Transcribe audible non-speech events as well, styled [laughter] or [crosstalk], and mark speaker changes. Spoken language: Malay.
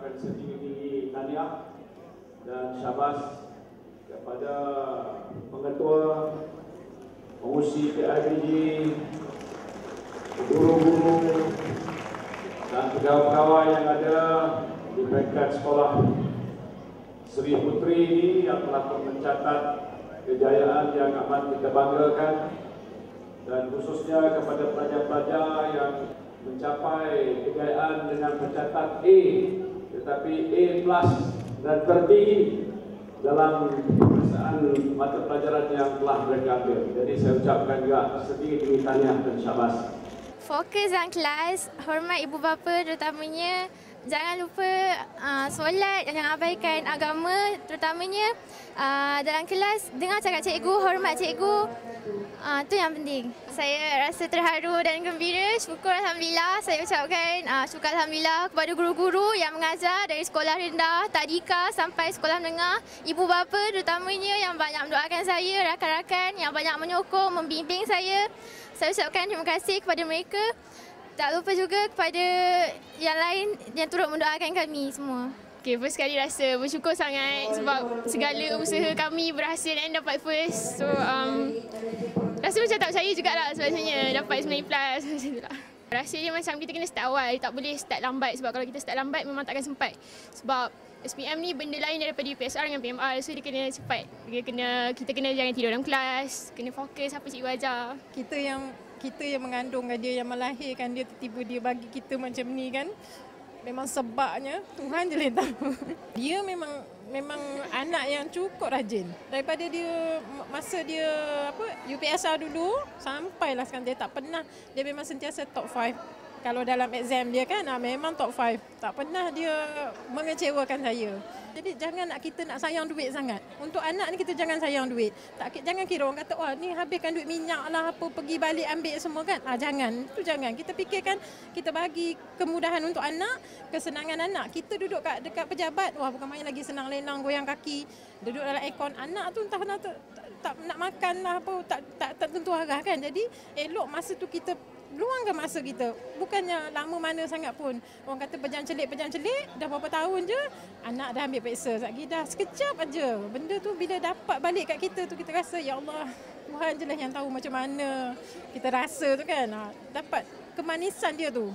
Speaker 1: mengucapkan setinggi-tinggi tahniah dan syabas kepada pengetua pengusi PIBG guru-guru dan pegawai-pegawai yang ada di peringkat sekolah Seri Putri ini yang telah mencatat kejayaan yang amat kita banggakan dan khususnya kepada pelajar-pelajar yang mencapai kejayaan dengan mencatat A tetapi A plus dan tertinggi dalam pemeriksaan mata pelajaran yang telah mereka ambil. Jadi saya ucapkan juga sedikit demi tahniah dan syabas.
Speaker 2: Fokus dalam kelas, hormat ibu bapa terutamanya. Jangan lupa uh, solat, jangan abaikan agama terutamanya uh, dalam kelas. Dengar cakap cikgu, hormat cikgu. Uh, itu yang penting. Saya rasa terharu dan gembira. Syukur Alhamdulillah. Saya ucapkan uh, syukur Alhamdulillah kepada guru-guru yang mengajar dari sekolah rendah, tadika sampai sekolah menengah. Ibu bapa terutamanya yang banyak mendoakan saya, rakan-rakan yang banyak menyokong, membimbing saya. Saya ucapkan terima kasih kepada mereka. Tak lupa juga kepada yang lain yang turut mendoakan kami semua.
Speaker 3: Okay, first kali rasa bersyukur sangat sebab segala usaha kami berhasil dan dapat first. So, um, rasa macam tak percaya jugalah sebenarnya dapat 9 plus [laughs] macam tu lah. Rasa dia macam kita kena start awal, tak boleh start lambat sebab kalau kita start lambat memang takkan sempat. Sebab SPM ni benda lain daripada UPSR dengan PMR so dia kena cepat. Dia kena kita kena jangan tidur dalam kelas, kena fokus apa cikgu ajar.
Speaker 4: Kita yang kita yang mengandungkan dia yang melahirkan dia tiba-tiba dia bagi kita macam ni kan memang sebabnya Tuhan je yang tahu. [laughs] Dia memang memang anak yang cukup rajin. Daripada dia masa dia apa UPSR dulu sampailah sekarang dia tak pernah dia memang sentiasa top 5 kalau dalam exam dia kan ah, memang top 5 tak pernah dia mengecewakan saya. Jadi jangan nak kita nak sayang duit sangat. Untuk anak ni kita jangan sayang duit. Tak jangan kira orang kata wah ni habiskan duit minyak lah apa pergi balik ambil semua kan? Ah jangan. Tu jangan. Kita fikirkan kita bagi kemudahan untuk anak kesenangan anak. Kita duduk kat dekat pejabat wah bukan main lagi senang lenang goyang kaki. Duduk dalam aircon anak tu entah nak tak, tak nak makan lah apa tak tak, tak tentu arah kan? Jadi elok masa tu kita luangkan masa kita. Bukannya lama mana sangat pun. Orang kata pejam celik, pejam celik, dah berapa tahun je, anak dah ambil periksa. Sekejap dah sekejap aja. Benda tu bila dapat balik kat kita tu, kita rasa, Ya Allah, Tuhan je lah yang tahu macam mana kita rasa tu kan. Ha, dapat kemanisan dia tu.